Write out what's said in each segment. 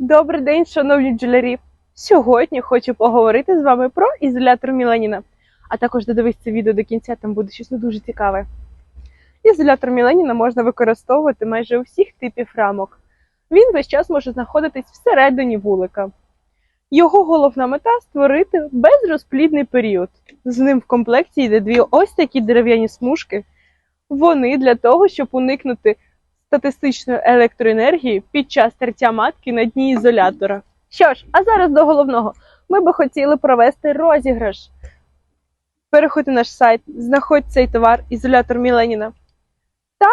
Добрий день, шановні бджолярі! Сьогодні хочу поговорити з вами про ізолятор Міленіна. А також додивись це відео до кінця, там буде щось не дуже цікаве. Ізолятор Міленіна можна використовувати майже у всіх типів рамок. Він весь час може знаходитись всередині вулика. Його головна мета створити безрозплідний період. З ним в комплекті йде дві ось такі дерев'яні смужки. Вони для того, щоб уникнути статистичної електроенергії під час тертя матки на дні ізолятора. Що ж, а зараз до головного. Ми би хотіли провести розіграш. Переходь на наш сайт, знаходь цей товар, ізолятор Міленіна, та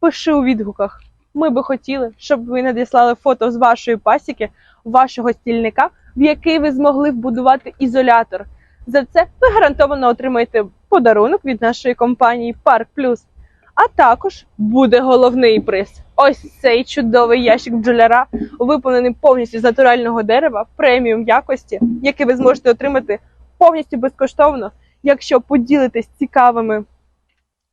пиши у відгуках. Ми би хотіли, щоб ви надіслали фото з вашої пасіки, вашого стільника, в який ви змогли вбудувати ізолятор. За це ви гарантовано отримаєте подарунок від нашої компанії Парк Плюс. А також буде головний приз. Ось цей чудовий ящик бджоляра, виповнений повністю з натурального дерева, преміум якості, який ви зможете отримати повністю безкоштовно, якщо поділитесь цікавими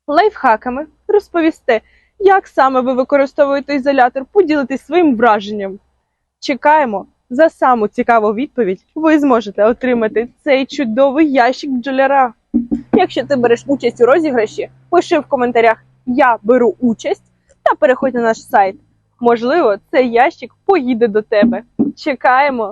лайфхаками, розповісте, як саме ви використовуєте ізолятор, поділитесь своїм враженням. Чекаємо. За саму цікаву відповідь ви зможете отримати цей чудовий ящик бджоляра. Якщо ти береш участь у розіграші, пиши в коментарях Я беру участь та переходь на наш сайт. Можливо, цей ящик поїде до тебе. Чекаємо!